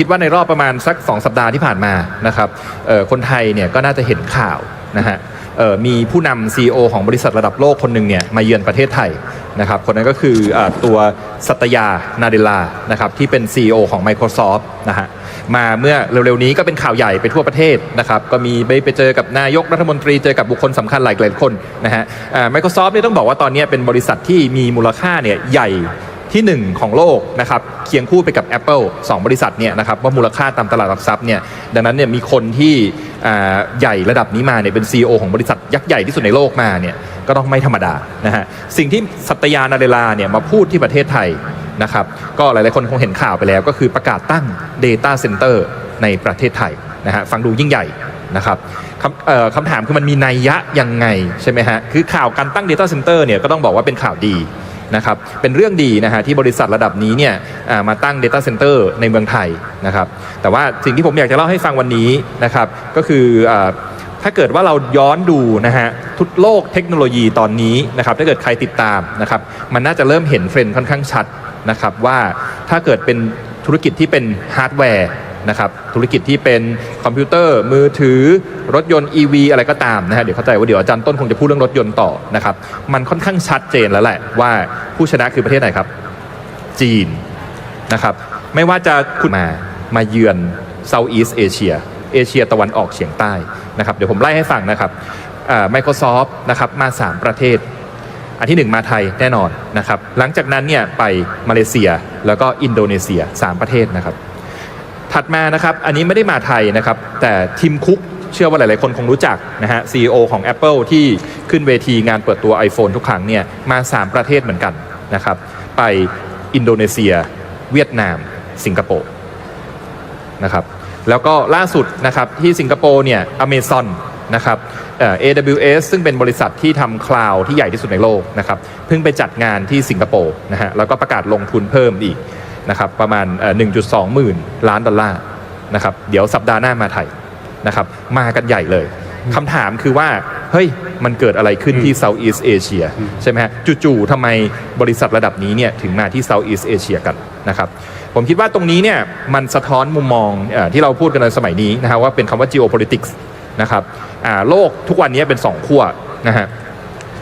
คิดว่าในรอบประมาณสัก 2 สัปดาห์ที่ผ่านมานะครับคนไทยเนี่ยก็น่าจะเห็นข่าวนะฮะมีผู้นำ CEO ของบริษัทระดับโลกคนหนึ่งเนี่ยมาเยือนประเทศไทยนะครับคนนั้นก็คืออตัวสัตยานาเดลานะครับที่เป็น CEO ของ Microsoft นะฮะมาเมื่อเร็วๆนี้ก็เป็นข่าวใหญ่ไปทั่วประเทศนะครับก็มีไปไปเจอกับนายกรัฐมนตรีเจอกับบุคคลสำคัญหลายหลายคนนะฮะอ่า Microsoft เนี่ยต้องบอกว่าตอนนี้เป็นบริษัทที่มีมูลค่าเนี่ยใหญ่ ที่ 1 ของโลกนะครับเคียงคู่ไปกับ Apple 2 บริษัทเนี่ยนะครับว่ามูลค่าตามตลาดหลักทรัพย์เนี่ยดังนั้นเนี่ยมีคนที่ใหญ่ระดับนี้มาเนี่ยเป็น CEO ของบริษัทยักษ์ใหญ่ที่สุดในโลกมาเนี่ยก็ต้องไม่ธรรมดานะฮะสิ่งที่สัตยานาเดลาเนี่ยมาพูดที่ประเทศไทยนะครับก็หลายๆคนคงเห็นข่าวไปแล้ว ก็คือประกาศตั้ง Data Center ในประเทศไทยนะฮะฟังดูยิ่งใหญ่นะครับคำคำถามคือมันมีนัยยะยังไงใช่ไหมฮะคือข่าวการตั้ง Data Center เนี่ยก็ต้องบอกว่าเป็นข่าวดี นะครับเป็นเรื่องดีนะฮะที่บริษัทระดับนี้เนี่ยมาตั้ง Data Center ในเมืองไทยนะครับแต่ว่าสิ่งที่ผมอยากจะเล่าให้ฟังวันนี้นะครับก็คือถ้าเกิดว่าเราย้อนดูนะฮะทุกโลกเทคโนโลยีตอนนี้นะครับถ้าเกิดใครติดตามนะครับมันน่าจะเริ่มเห็นเทรนด์ค่อนข้างชัดนะครับว่าถ้าเกิดเป็นธุรกิจที่เป็นฮาร์ดแวร์ นะครับธุรกิจที่เป็นคอมพิวเตอร์มือถือรถยนต์ EV อะไรก็ตามนะฮะเดี๋ยวเข้าใจว่าเดี๋ยวอาจารย์ต้นคงจะพูดเรื่องรถยนต์ต่อนะครับมันค่อนข้างชัดเจนแล้วแหละว่าผู้ชนะคือประเทศไหนครับ จีนนะครับไม่ว่าจะคุณมามาเยือน Southeast Asia เอเชียตะวันออกเฉียงใต้นะครับเดี๋ยวผมไล่ให้ฟังนะครับอ่า Microsoft นะครับมา 3 ประเทศ อันที่ 1 มาไทยแน่นอนนะครับหลังจากนั้นเนี่ยไปมาเลเซียแล้วก็อินโดนีเซีย 3 ประเทศนะครับ ถัดมานะครับ อันนี้ไม่ได้มาไทยนะครับ แต่ทิมคุกเชื่อว่าหลาย ๆ คนคงรู้จักนะฮะ CEO ของ Apple ที่ขึ้นเวทีงานเปิดตัว iPhone ทุกครั้งเนี่ยมา 3 ประเทศเหมือนกันนะครับ ไปอินโดนีเซีย เวียดนาม สิงคโปร์นะครับ แล้วก็ล่าสุดนะครับที่สิงคโปร์เนี่ยอเมซอนนะครับเอ่อ AWS ซึ่งเป็นบริษัทที่ทำคลาวด์ที่ใหญ่ที่สุดในโลกนะครับ เพิ่งไปจัดงานที่สิงคโปร์นะฮะแล้วก็ประกาศลงทุนเพิ่มอีก นะครับประมาณเอ่อ1.2 หมื่นล้านดอลลาร์นะครับเดี๋ยวสัปดาห์หน้ามาไทยนะครับมากันใหญ่เลยคำถามคือว่า เฮ้ย มันเกิดอะไรขึ้นที่ Southeast Asia ใช่ไหมฮะจู่ๆทำไมบริษัทระดับนี้เนี่ยถึงมาที่ Southeast Asia กันนะครับผมคิดว่าตรงนี้เนี่ยมันสะท้อนมุมมองเออที่เราพูดกันในสมัยนี้นะฮะว่าเป็นคำว่า geopolitics นะครับอ่าโลกทุกวันนี้เป็นสองขั้วนะฮะ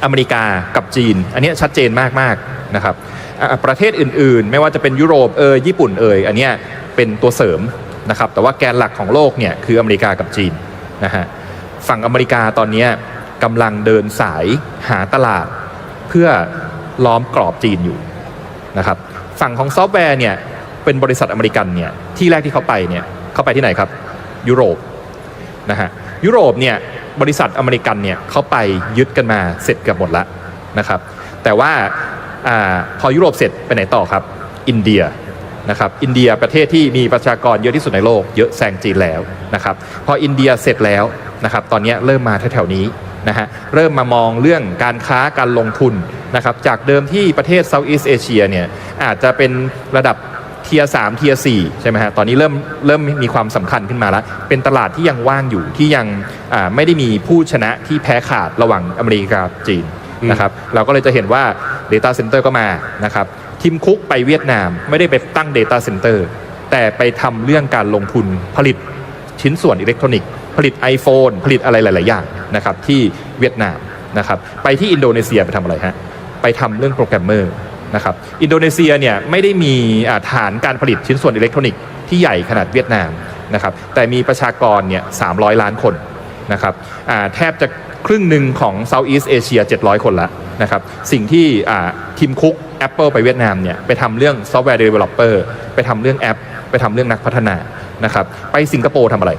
อเมริกากับจีน อันนี้ชัดเจนมากๆนะครับอ่า ประเทศอื่นๆ ไม่ว่าจะเป็นยุโรปเอยญี่ปุ่นเอยอันเนี้ยเป็นตัวเสริมนะครับแต่ว่าแกนหลักของโลกเนี่ยคืออเมริกากับจีนนะฮะฝั่งอเมริกาตอนนี้กำลังเดินสายหาตลาดเพื่อล้อมกรอบจีนอยู่นะครับฝั่งของซอฟต์แวร์เนี่ยเป็นบริษัทอเมริกันเนี่ยที่แรกที่เขาไปเนี่ยเขาไปที่ไหนครับยุโรปนะฮะยุโรปเนี่ยบริษัทอเมริกันเนี่ยเขาไปยึดกันมาเสร็จเกือบหมดแล้วนะครับแต่ว่า อาพอยุโรปเสร็จไปไหนต่อครับ อินเดียนะครับอินเดียประเทศที่มีประชากรเยอะที่สุดในโลก เยอะแซงจีนแล้วนะครับพออินเดียเสร็จแล้วนะครับตอนนี้เริ่มมาแถวๆนี้นะฮะเริ่มมามองเรื่องการค้าการลงทุนนะครับจากเดิมที่ประเทศเซาท์อีสเอเชียเนี่ยอาจจะเป็นระดับเทียสามเทียสี่ใช่ไหมฮะตอนนี้เริ่มเริ่มมีความสำคัญขึ้นมาแล้ว เป็นตลาดที่ยังว่างอยู่ที่ยังไม่ได้มีผู้ชนะที่แพ้ขาดระหว่างอเมริกาจีนนะครับเราก็เลยจะเห็นว่า Data Center ก็มานะครับทิมคุกไปเวียดนามไม่ได้ไปตั้ง Data Center แต่ไปทำเรื่องการลงทุนผลิตชิ้นส่วนอิเล็กทรอนิกส์ผลิต iPhone ผลิตอะไรหลาย ๆ อย่างนะครับที่เวียดนามนะครับไปที่อินโดนีเซียไปทำอะไรฮะไปทำเรื่องโปรแกรมเมอร์นะครับอินโดนีเซียเนี่ยไม่ได้มีฐานการผลิตชิ้นส่วนอิเล็กทรอนิกส์ที่ใหญ่ขนาดเวียดนามนะครับแต่มีประชากรเนี่ย300 ล้านคน นะครับแทบจะครึ่งหนึ่งของ Southeast Asia 700 คนละนะครับสิ่งที่ทีมคุก Apple ไปเวียดนามเนี่ยไปทำเรื่องซอฟต์แวร์ Developer ไปทำเรื่องแอป ไปทำเรื่องนักพัฒนานะครับไปสิงคโปร์ทำอะไร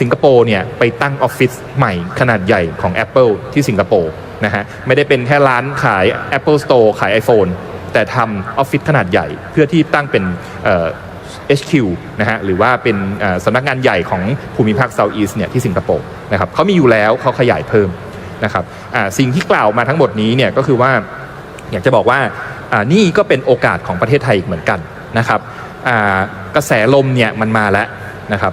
สิงคโปร์เนี่ยไปตั้งออฟฟิศใหม่ขนาดใหญ่ของ Apple ที่สิงคโปร์นะฮะไม่ได้เป็นแค่ร้านขาย Apple Store ขาย iPhone แต่ทำออฟฟิศขนาดใหญ่เพื่อที่ตั้งเป็นเอ่อ HQ นะฮะหรือว่าเป็นสำนักงานใหญ่ของภูมิภาค South East เนี่ยที่สิงคโปร์ นะครับเขามีอยู่แล้วเขาขยายเพิ่มนะครับสิ่งที่กล่าวมาทั้งหมดนี้เนี่ยก็คือว่าอยากจะบอกว่านี่ก็เป็นโอกาสของประเทศไทยอีกเหมือนกันนะครับกระแสลมเนี่ยมันมาแล้วนะครับ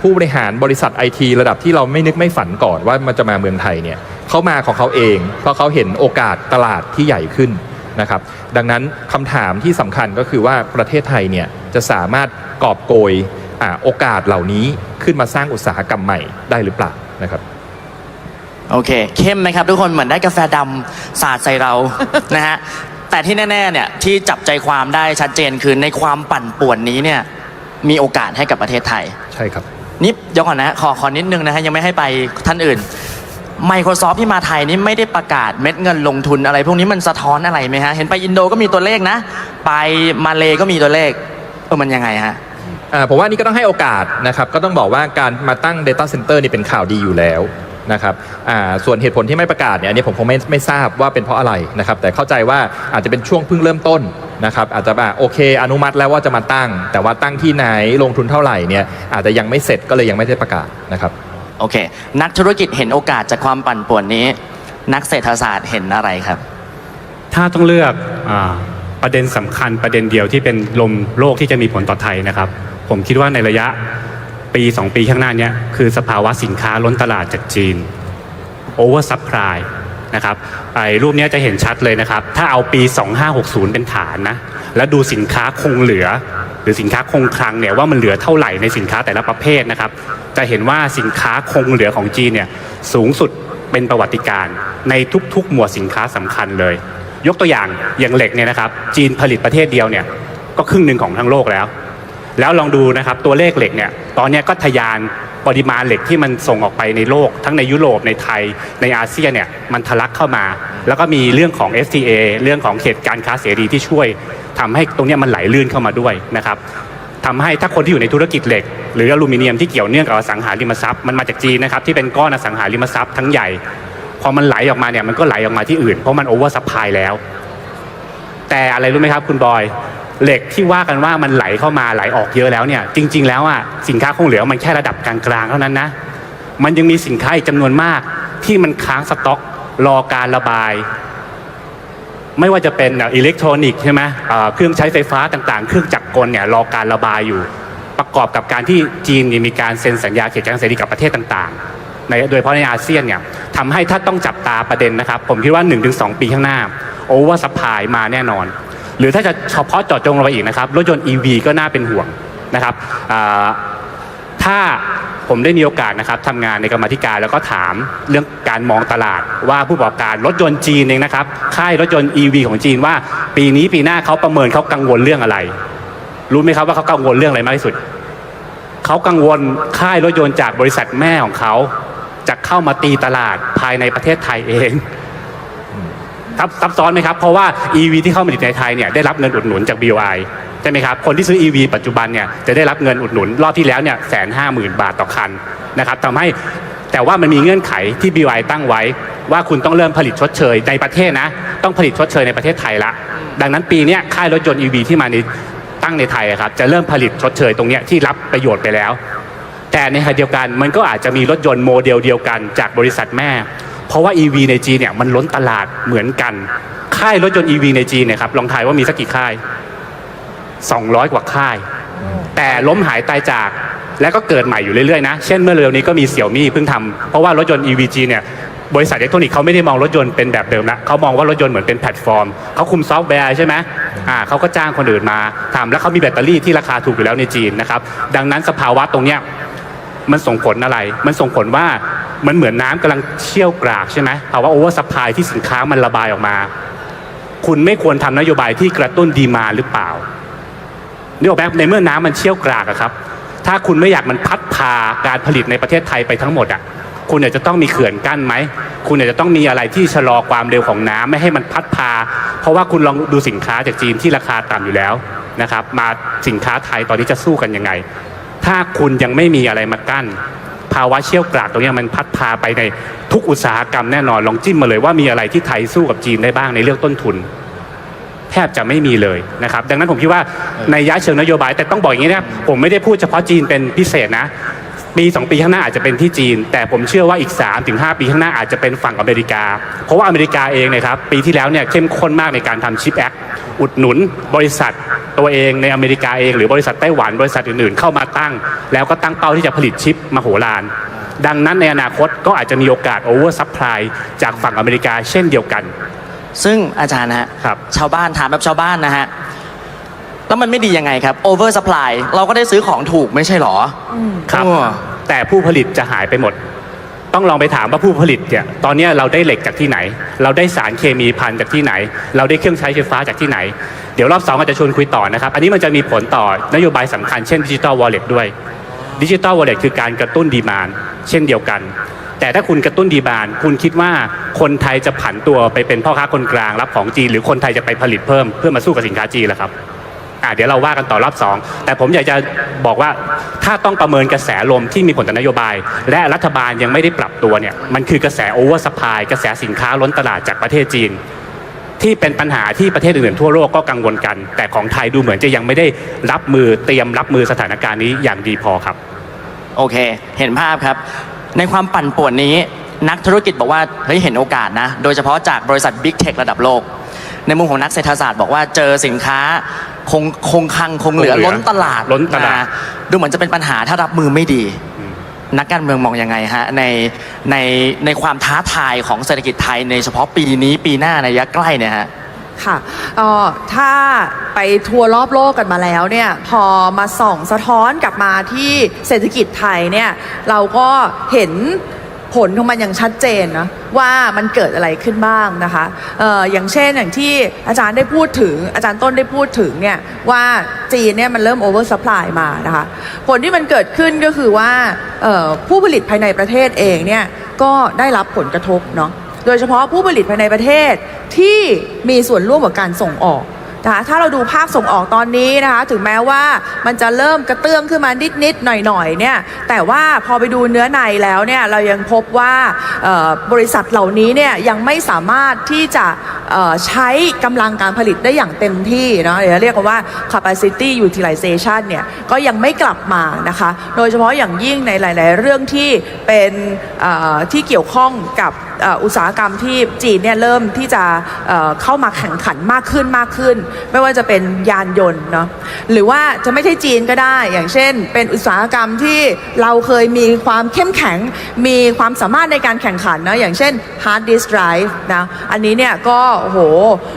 ผู้บริหารบริษัทไอทีระดับที่เราไม่นึกไม่ฝันก่อนว่ามันจะมาเมืองไทยเนี่ยเขามาของเขาเอง เพราะเขาเห็นโอกาสตลาดที่ใหญ่ขึ้นนะครับดังนั้นคำถามที่สำคัญก็คือว่าประเทศไทยเนี่ยจะสามารถกอบโกยอโอกาสเหล่านี้ขึ้นมาสร้างอุตสาหกรรมใหม่ได้หรือเปล่า นะครับ โอเค เข้มไหมครับ ทุกคนเหมือนได้กาแฟดำสาดใส่เรา นะฮะแต่ที่แน่ๆเนี่ยที่จับใจความได้ชัดเจนคือในความปั่นป่วนนี้เนี่ยมีโอกาสให้กับประเทศไทย ใช่ครับ นี่เดี๋ยวก่อนนะขอขอนิดนึงนะฮะยังไม่ให้ไปท่านอื่น Microsoft ที่มาไทยนี่ไม่ได้ประกาศเม็ดเงินลงทุนอะไร พวกนี้มันสะท้อนอะไรไหมฮะ เห็นไปอินโดก็มีตัวเลขนะ ไปมาเลก็มีตัวเลขเออมันยังไงฮะอ่า ผมว่านี่ก็ต้องให้โอกาสนะครับ ก็ต้องบอกว่าการมาตั้ง Data Center นี่เป็นข่าวดีอยู่แล้วนะครับอ่าส่วนเหตุผลที่ไม่ประกาศเนี่ยอันนี้ผมคงไม่ไม่ทราบว่าเป็นเพราะอะไรนะครับ แต่เข้าใจว่าอาจจะเป็นช่วงเพิ่งเริ่มต้นนะครับ อาจจะแบบโอเค อนุมัติแล้วว่าจะมาตั้ง แต่ว่าตั้งที่ไหนลงทุนเท่าไหร่เนี่ยอาจจะยังไม่เสร็จก็เลยยังไม่ได้ประกาศนะครับโอเค นักธุรกิจเห็นโอกาสจากความปั่นป่วนนี้ นักเศรษฐศาสตร์เห็นอะไรครับ ถ้าต้องเลือกอาประเด็นสำคัญประเด็นเดียวที่เป็นลมโลกที่จะมีผลต่อไทยนะครับ ผมคิดว่าในระยะปี 2 ปีข้างหน้านี้คือสภาวะสินค้าล้นตลาดจากจีน over supply นะครับไอ้รูปนี้จะเห็นชัดเลยนะครับ ถ้าเอาปี 2560 เป็นฐานนะ แล้วดูสินค้าคงเหลือ หรือสินค้าคงคลังเนี่ยว่ามันเหลือเท่าไหร่ในสินค้าแต่ละประเภทนะครับ จะเห็นว่าสินค้าคงเหลือของจีนเนี่ยสูงสุดเป็นประวัติการณ์ในทุกๆ หมวดสินค้าสำคัญเลย ยกตัวอย่างอย่างเหล็กเนี่ยนะครับ จีนผลิตประเทศเดียวเนี่ยก็ครึ่งหนึ่งของทั้งโลกแล้ว แล้วลองดูนะครับตัวเลขเหล็กเนี่ยตอนนี้ก็ทะยานปริมาณเหล็กที่มันส่งออกไปในโลก ทั้งในยุโรปในไทยในอาเซียนเนี่ยมันทะลักเข้ามา แล้วก็มีเรื่องของ FTA เรื่องของเขตการค้าเสรีที่ช่วยทำให้ตรงนี้มันไหลลื่นเข้ามาด้วยนะครับทำให้ถ้าคนที่อยู่ในธุรกิจเหล็ก หรืออลูมิเนียมที่เกี่ยวเนื่องกับอสังหาริมทรัพย์มันมาจากจีนนะครับที่เป็นก้อนอสังหาริมทรัพย์ทั้งใหญ่พอมันไหลออกมาเนี่ยมันก็ไหลออกมาที่อื่นเพราะมันโอเวอร์ซัพพลายแล้ว แต่อะไรรู้ไหมครับคุณบอย เหล็กที่ว่ากันว่ามันไหลเข้ามาไหลออกเยอะแล้วเนี่ย จริง ๆ แล้วอะสินค้าคงเหลือมันแค่ระดับกลางๆเท่านั้นนะ มันยังมีสินค้าอีกจำนวนมาก ที่มันค้างสต็อก รอการระบาย ไม่ว่าจะเป็นอิเล็กทรอนิกส์ใช่ไหมเครื่องใช้ไฟฟ้าต่างๆ เครื่องจักรกลเนี่ยรอการระบายอยู่ ประกอบกับการที่จีนเนี่ยมีการเซ็นสัญญาเขตการเสรีกับประเทศต่างๆในโดยเฉพาะในอาเซียนเนี่ยทำให้ถ้าต้องจับตาประเด็นนะครับ ผมคิดว่า 1-2 ปีข้างหน้าโอเวอร์ซัพพลายมาแน่นอน หรือถ้าจะเฉพาะเจาะจงลงไปอีกนะครับ รถยนต์ EV ก็น่าเป็นห่วงนะครับถ้าผมได้มีโอกาสนะครับทำงานในกรรมธิการแล้วก็ถามเรื่องการมองตลาด ว่าผู้ประกอบการรถยนต์จีนเองนะครับค่ายรถยนต์ EV ของจีนว่า ปีนี้ปีหน้าเขาประเมินเขากังวลเรื่องอะไร รู้ไหมครับว่าเขากังวลเรื่องอะไรมากที่สุดเขากังวลค่ายรถยนต์จากบริษัทแม่ของเขาจะเข้ามาตีตลาดภายในประเทศไทยเอง ซับซับซ้อนไหมครับ เพราะว่า EV ที่เข้ามาผลิตในไทยเนี่ยได้รับเงินอุดหนุนจาก BOI ใช่ไหมครับคนที่ซื้อ EV ปัจจุบันเนี่ยจะได้รับเงินอุดหนุนรอบที่แล้วเนี่ยแสนห้าหมื่นบาทต่อคันนะครับทำให้แต่ว่ามันมีเงื่อนไขที่ BOI ตั้งไว้ ว่าคุณต้องเริ่มผลิตชดเชยในประเทศนะ ต้องผลิตชดเชยในประเทศไทยละ ดังนั้นปีนี้ค่ายรถยนต์ EV ที่มาในตั้งในไทยครับจะเริ่มผลิตชดเชยตรงนี้ที่รับประโยชน์ไปแล้ว แต่ในขณะเดียวกันมันก็อาจจะมีรถยนต์โมเดลเดียวกันจากบริษัทแม่ ราะว่า EV ในจีนเนี่ยมันล้นตลาดเหมือนกัน ค่ายรถยนต์ EV ในจีนเนี่ยครับลองทายว่ามีสักกี่ค่าย 200 กว่าค่าย แต่ล้มหายตายจากแล้วก็เกิดใหม่อยู่เรื่อยๆนะ เช่นเมื่อเร็วนี้ก็มีเสี่ยวมี่เพิ่งทำเพราะว่ารถยนต์ EV จีนเนี่ยบริษัทอิเล็กทรอนิกส์เขาไม่ได้มองรถยนต์เป็นแบบเดิมละเขามองว่ารถยนต์เหมือนเป็นแพลตฟอร์ม เขาคุมซอฟต์แวร์ใช่ไหมอ่าเขาก็จ้างคนอื่นมาทำแล้วเขามีแบตเตอรี่ที่ราคาถูกอยู่แล้วในจีนนะครับ ดังนั้นสภาวะตรงเนี้ยมันส่งผลอะไร มันส่งผลว่า มันเหมือนน้ำกำลังเชี่ยวกรากใช่ไหมภาวะโอเวอร์ซัพายที่สินค้ามันระบายออกมา คุณไม่ควรทำนโยบายที่กระตุ้นดีมาหรือเปล่านี่ออกแบบในเมื่อน้ำมันเชี่ยวกรากอะครับ ถ้าคุณไม่อยากมันพัดพาการผลิตในประเทศไทยไปทั้งหมดอะคุณอาจจะต้องมีเขื่อนกั้นไหม คุณอาจจะต้องมีอะไรที่ชะลอความเร็วของน้ำไม่ให้มันพัดพา เพราะว่าคุณลองดูสินค้าจากจีนที่ราคาต่ำอยู่แล้วนะครับ มาสินค้าไทยตอนนี้จะสู้กันยังไง ถ้าคุณยังไม่มีอะไรมากั้น ภาวะเชี่ยวกรากตรงนี้มันพัดพาไปในทุกอุตสาหกรรมแน่นอนลองจิ้มมาเลยว่ามีอะไรที่ไทยสู้กับจีนได้บ้างในเรื่องต้นทุน แทบจะไม่มีเลยนะครับ ดังนั้นผมคิดว่าในยะเชิงนโยบายแต่ต้องบอกอย่างนี้นะผมไม่ได้พูดเฉพาะจีนเป็นพิเศษนะปีสองปีข้างหน้าอาจจะเป็นที่จีน แต่ผมเชื่อว่าอีก3าถึงหปีข้างหน้าอาจจะเป็นฝั่งอเมริกา เพราะว่าอเมริกาเองนะครับปีที่แล้วเนี่ยเข้มข้นมากในการทำชิปแอค อุดหนุนบริษัทตัวเองในอเมริกาเองหรือบริษัทไต้หวันบริษัทอื่นๆ เข้ามาตั้ง แล้วก็ตั้งเป้าที่จะผลิตชิปมโหฬารดังนั้นในอนาคตก็อาจจะมีโอกาสโอเวอร์ซัพพลายจากฝั่งอเมริกาเช่นเดียวกัน ซึ่งอาจารย์นะฮะครับชาวบ้านถามแบบชาวบ้านนะฮะ แล้วมันไม่ดียังไงครับ over supply เราก็ได้ซื้อของถูกไม่ใช่หรอ ครับโอ้แต่ผู้ผลิตจะหายไปหมด ต้องลองไปถามว่าผู้ผลิตเนี่ยตอนนี้เราได้เหล็กจากที่ไหน เราได้สารเคมีพันจากที่ไหน เราได้เครื่องใช้ไฟฟ้าจากที่ไหน เดี๋ยวรอบสองอาจจะชวนคุยต่อนะครับ อันนี้มันจะมีผลต่อนโยบายสำคัญเช่นดิจิ t a ลวอลเล็ตด้วยดิจิ t a ลวอลเล็ตคือการกระตุ้นดีมานเช่นเดียวกัน แต่ถ้าคุณกระตุ้นดีมานคุณคิดว่าคนไทยจะผันตัวไปเป็นพ่อค้าคนกลางรับของจีน หรือคนไทยจะไปผลิตเพิ่มเพื่อมาสู้กับสินค้าจีนล่ะครับ อะเดี๋ยวเราว่ากันต่อรอบสองแต่ผมอยากจะบอกว่าถ้าต้องประเมินกระแสลมที่มีผลต่อนโยบาย และรัฐบาลยังไม่ได้ปรับตัวเนี่ยมันคือกระแสโอเวอร์สปายกระแสสินค้าล้นตลาดจากประเทศจีน ที่เป็นปัญหาที่ประเทศอื่นๆทั่วโลกก็กังวลกัน แต่ของไทยดูเหมือนจะยังไม่ได้รับมือเตรียมรับมือสถานการณ์นี้อย่างดีพอครับ โอเค เห็นภาพครับ ในความปั่นป่วนนี้ นักธุรกิจบอกว่าเฮ้ยเห็นโอกาสนะ โดยเฉพาะจากบริษัทบิ๊กเทคระดับโลก ในมุมของนักเศรษฐศาสตร์บอกว่าเจอสินค้า คงคงคลังคงเหลือคงเหลือล้นตลาดล้นตลาดะดูเหมือนจะเป็นปัญหาถ้ารับมือไม่ดี นักการเมืองมองยังไงฮะในในในความท้าทายของเศรษฐกิจไทยในเฉพาะปีนี้ปีหน้าในระยะใกล้เนี่ยฮะ ค่ะเอ่อถ้าไปทัวร์รอบโลกกันมาแล้วเนี่ยพอมาส่องสะท้อนกลับมาที่เศรษฐกิจไทยเนี่ยเราก็เห็น ผลของมันอย่างชัดเจนนะว่ามันเกิดอะไรขึ้นบ้างนะคะเอออย่างเช่นอย่างที่อาจารย์ได้พูดถึงอาจารย์ต้นได้พูดถึงเนี่ยว่าจีนเนี่ยมันเริ่มโอเวอร์สปายมานะคะผลที่มันเกิดขึ้นก็คือว่าผู้ผลิตภายในประเทศเองเนี่ยก็ได้รับผลกระทบเนาะโดยเฉพาะผู้ผลิตภายในประเทศที่มีส่วนร่วมกับการส่งออก นะคะถ้าเราดูภาคส่งออกตอนนี้นะคะ ถึงแม้ว่ามันจะเริ่มกระเตื้องขึ้นมานิดๆหน่อยๆเนี่ยแต่ว่าพอไปดูเนื้อในแล้วเนี่ยเรายังพบว่าบริษัทเหล่านี้เนี่ยยังไม่สามารถที่จะใช้กำลังการผลิตได้อย่างเต็มที่เนาะเดี๋ยวเรียกว่า capacity utilization เนี่ยก็ยังไม่กลับมานะคะ โดยเฉพาะอย่างยิ่งในหลาย ๆ เรื่องที่เป็นที่เกี่ยวข้องกับ อุตสาหกรรมที่จีนเนี่ยเริ่มที่จะเเข้ามาแข่งขันมากขึ้นมากขึ้น ไม่ว่าจะเป็นยานยนต์เนาะหรือว่าจะไม่ใช่จีนก็ได้ อย่างเช่น เป็นอุตสาหกรรมที่เราเคยมีความเข้มแข็งมีความสามารถในการแข่งขันนะอย่างเช่น hard disk drive นะอันนี้เนี่ยก็โอ้โห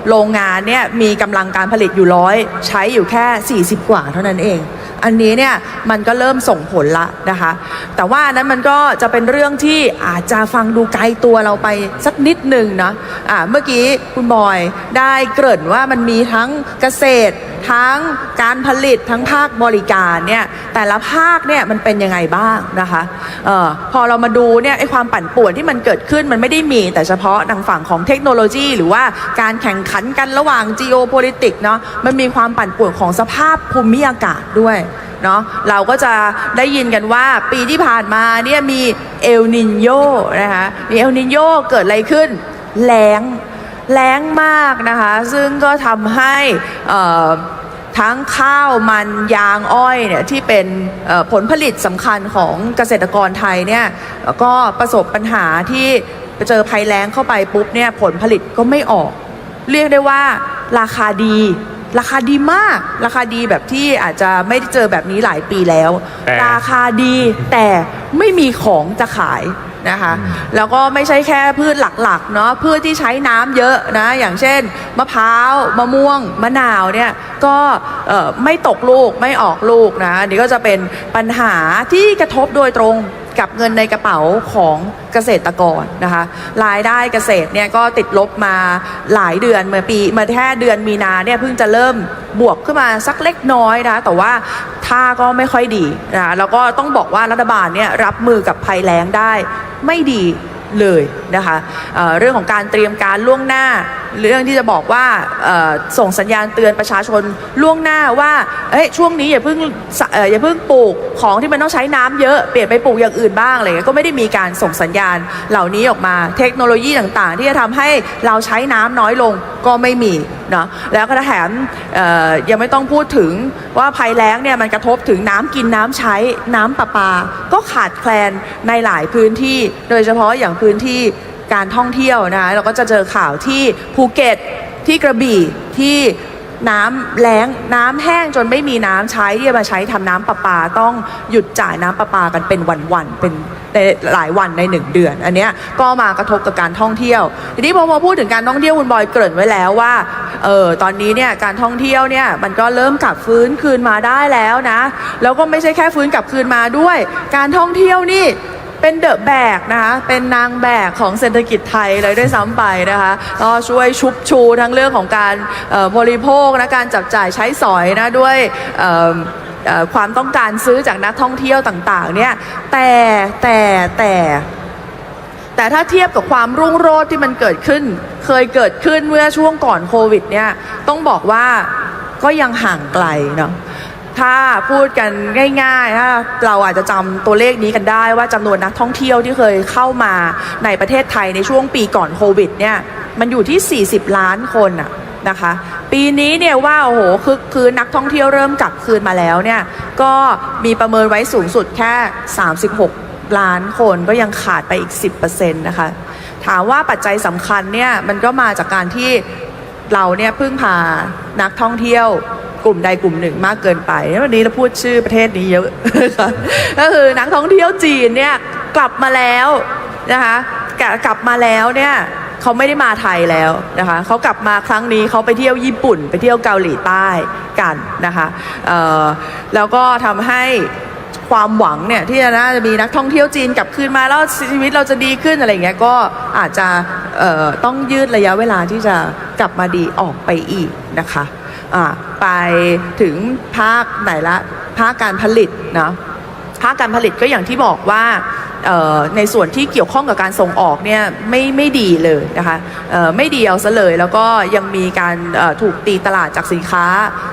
โรงงานเนี่ยมีกำลังการผลิตอยู่ร้อยใช้อยู่แค่ 40 กว่าเท่านั้นเอง อันนี้เนี่ยมันก็เริ่มส่งผลละนะคะ แต่ว่านั้นมันก็จะเป็นเรื่องที่อาจจะฟังดูไกลตัวเราไปสักนิดหนึ่งนะอ่าเมื่อกี้คุณบอยได้เกริ่นว่ามันมีทั้งเกษตร ทั้งการผลิตทั้งภาคบริการเนี่ยแต่ละภาคเนี่ยมันเป็นยังไงบ้างนะคะเอ่อพอเรามาดูเนี่ยไอความปั่นป่วนที่มันเกิดขึ้นมันไม่ได้มีแต่เฉพาะทางฝั่งของเทคโนโลยี หรือว่าการแข่งขันกันระหว่าง geopolitics เนาะมันมีความปั่นป่วนของสภาพภูมิอากาศด้วยเนาะเราก็จะได้ยินกันว่าปีที่ผ่านมาเนี่ยมีเอลนินโยนะคะมีเอลนินโยเกิดอะไรขึ้นแล้งแรงมากนะคะ ซึ่งก็ทำให้ทั้งข้าวมันยางอ้อยเนี่ยที่เป็นผลผลิตสำคัญของเกษตรกรไทยเนี่ยก็ประสบปัญหาที่เจอภัยแล้งเข้าไปปุ๊บเนี่ยผลผลิตก็ไม่ออก เรียกได้ว่าราคาดี ราคาดีมาก ราคาดีแบบที่อาจจะไม่ได้เจอแบบนี้หลายปีแล้ว แต่ ราคาดีแต่ไม่มีของจะขายนะคะ แล้วก็ไม่ใช่แค่พืชหลักๆเนาะพืชที่ใช้น้ำเยอะนะ อย่างเช่น มะพร้าวมะม่วง มะนาวเนี่ยก็เอ่อไม่ตกลูกไม่ออกลูกนะอันนี่ก็จะเป็นปัญหาที่กระทบโดยตรง กับเงินในกระเป๋าของเกษตรกรนะคะรายได้เกษตรเนี่ยก็ติดลบมาหลายเดือนเมื่อปีเมื่อแค่เดือนมีนาเนี่ยเพิ่งจะเริ่มบวกขึ้นมาสักเล็กน้อยนะแต่ว่าท่าก็ไม่ค่อยดีนะแล้วก็ต้องบอกว่ารัฐบาลเนี่ยรับมือกับภัยแล้งได้ไม่ดีเลยนะคะเเรื่องของการเตรียมการล่วงหน้า เรื่องที่จะบอกว่าส่งสัญญาณเตือนประชาชนล่วงหน้าว่าเอ้ยช่วงนี้อย่าเพิ่งออย่าเพิ่งปลูกของที่มันต้องใช้น้ำเยอะเปลี่ยนไปปลูกอย่างอื่นบ้างอะไรเงี้ยก็ไม่ได้มีการส่งสัญญาณเหล่านี้ออกมาเทคโนโลยีต่างๆ ที่จะทำให้เราใช้น้ำน้อยลงก็ไม่มีเนาะแล้วก็แถมยังไม่ต้องพูดถึงว่าภัยแล้งเนี่ยมันกระทบถึงน้ำกินน้ำใช้น้ำประปา ก็ขาดแคลนในหลายพื้นที่ โดยเฉพาะอย่างพื้นที่ การท่องเที่ยวนะคะเราก็จะเจอข่าวที่ภูเก็ตที่กระบี่ที่น้ำแล้งน้ำแห้งจนไม่มีน้ำใช้ที่จะมาใช้ทำน้ำประปาต้องหยุดจ่ายน้ำประปากันเป็นวันๆเป็นในหลายวันในหนึ่งเดือน อันนี้ก็มากระทบกับการท่องเที่ยว ทีนี้พอมาพูดถึงการท่องเที่ยวคุณบอยเกริ่นไว้แล้วว่าเออตอนนี้เนี่ยการท่องเที่ยวเนี่ยมันก็เริ่มกลับฟื้นคืนมาได้แล้วนะ แล้วก็ไม่ใช่แค่ฟื้นกลับคืนมาด้วย การท่องเที่ยวนี่ เป็นเดอะแบกนะคะเป็นนางแบกของเศรษฐกิจไทยเลยด้วยซ้ำไปนะคะก็ช่วยชุบชูทั้งเรื่องของการบริโภคนะการจับจ่ายใช้สอยนะด้วยความต้องการซื้อจากนักท่องเที่ยวต่างๆเนี่ยแต่แต่แต่แต่ถ้าเทียบกับความรุ่งโรจน์ที่มันเกิดขึ้น เคยเกิดขึ้นเมื่อช่วงก่อนโควิดเนี่ยต้องบอกว่าก็ยังห่างไกลเนาะ ถ้าพูดกันง่ายๆถ้าเราอาจจะจำตัวเลขนี้กันได้ว่าจำนวนนักท่องเที่ยวที่เคยเข้ามาในประเทศไทยในช่วงปีก่อนโควิดเนี่ยมันอยู่ที่ 40 ล้านคนอะนะคะปีนี้เนี่ยว่าโอ้โหคือคือนักท่องเที่ยวเริ่มกลับคืนมาแล้วเนี่ยก็มีประเมินไว้สูงสุดแค่ 36 ล้านคนก็ยังขาดไปอีก 10%นะคะถามว่าปัจจัยสำคัญเนี่ยมันก็มาจากการที่ เราเนี่ยพึ่งพานักท่องเที่ยวกลุ่มใดกลุ่มหนึ่งมากเกินไป วันนี้เราพูดชื่อประเทศนี้เยอะก็คือนักท่องเที่ยวจีนเนี่ยกลับมาแล้วนะคะกลับมาแล้วเนี่ยเขาไม่ได้มาไทยแล้วนะคะเขากลับมาครั้งนี้เขาไปเที่ยวญี่ปุ่น ไปเที่ยวเกาหลีใต้กันนะคะแล้วก็ทำให้ ความหวังเนี่ยที่จะน่าจะมีนักท่องเที่ยวจีนกลับคืนมาแล้วชีวิตเราจะดีขึ้นอะไรอย่างเงี้ยก็อาจจะต้องยืดระยะเวลาที่จะกลับมาดีออกไปอีกนะคะไปถึงภาคไหนละภาคการผลิตนะภาคการผลิตก็อย่างที่บอกว่า ในส่วนที่เกี่ยวข้องกับการส่งออกเนี่ยไม่ไม่ดีเลยนะคะไม่ดีเอาซะเลย แล้วก็ยังมีการถูกตีตลาดจากสินค้า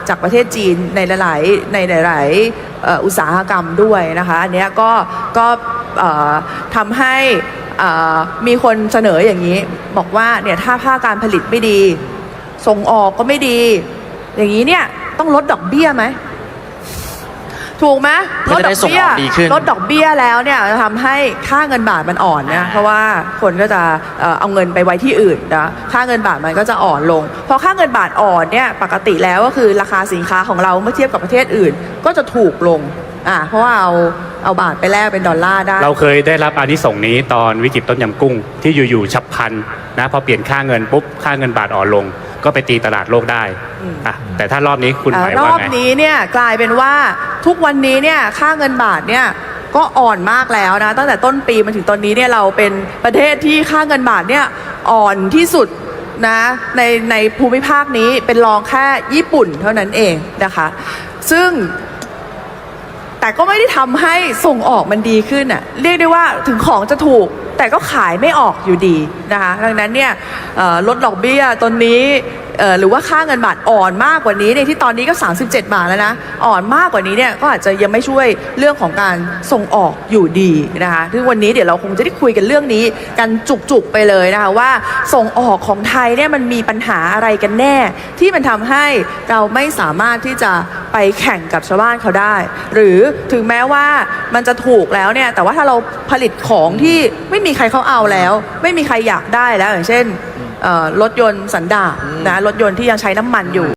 จากประเทศจีนในหลายๆในหลายๆอุตสาหกรรมด้วยนะคะอันนี้ก็ก็ทำให้มีคนเสนออย่างนี้ บอกว่าเนี่ยถ้าภาคการผลิตไม่ดี ส่งออกก็ไม่ดี อย่างนี้เนี่ยต้องลดดอกเบี้ยไหม ถูกไหมเพื่อจะได้ส่งออกดีขึ้น ลดดอกเบี้ยแล้วเนี่ยจะทำให้ค่าเงินบาทมันอ่อนนะเพราะว่าคนก็จะเอ่อเอาเงินไปไว้ที่อื่นนะค่าเงินบาทมันก็จะอ่อนลงพอค่าเงินบาทอ่อนเนี่ยปกติแล้วก็คือราคาสินค้าของเราเมื่อเทียบกับประเทศอื่น ก็จะถูกลงอ่าเพราะว่าเอาเอาบาทไปแลกเป็นดอลลาร์ได้ เราเคยได้รับอานิสงส์นี้ตอนวิกฤตต้นยำกุ้งที่อยู่ๆฉับพลันนะพอเปลี่ยนค่าเงินปุ๊บค่าเงินบาทอ่อนลง ก็ไปตีตลาดโลกได้อะแต่ถ้ารอบนี้คุณหมายรว่าอบไง นี้เนี่ยกลายเป็นว่าทุกวันนี้เนี่ยค่าเงินบาทเนี่ยก็อ่อนมากแล้วนะ ตั้งแต่ต้นปีมาถึงตอนนี้เนี่ยเราเป็นประเทศที่ค่าเงินบาทเนี่ยอ่อนที่สุดนะในในภูมิภาคนี้เป็นรองแค่ญี่ปุ่นเท่านั้นเองนะคะ ซึ่ง แต่ก็ไม่ได้ทำให้ส่งออกมันดีขึ้นอะเรียกได้ว่าถึงของจะถูก แต่ก็ขายไม่ออกอยู่ดีนะคะดังนั้นเนี่ยลดดอกเบี้ยตอนนี้ หรือว่าค่าเงินบาทอ่อนมากกว่านี้เนี่ยที่ตอนนี้ก็ 37 บาทแล้วนะ อ่อนมากกว่านี้เนี่ยก็อาจจะยังไม่ช่วยเรื่องของการส่งออกอยู่ดีนะคะซึ่งวันนี้เดี๋ยวเราคงจะได้คุยกันเรื่องนี้กันจุกๆไปเลยนะคะว่าส่งออกของไทยเนี่ยมันมีปัญหาอะไรกันแน่ ที่มันทำให้เราไม่สามารถที่จะไปแข่งกับชาวบ้านเขาได้ หรือถึงแม้ว่ามันจะถูกแล้วเนี่ยแต่ว่าถ้าเราผลิตของที่ไม่มีใครเขาเอาแล้ว ไม่มีใครอยากได้แล้วอย่างเช่น รถยนต์สันดาปนะรถยนต์ที่ยังใช้น้ำมันอยู่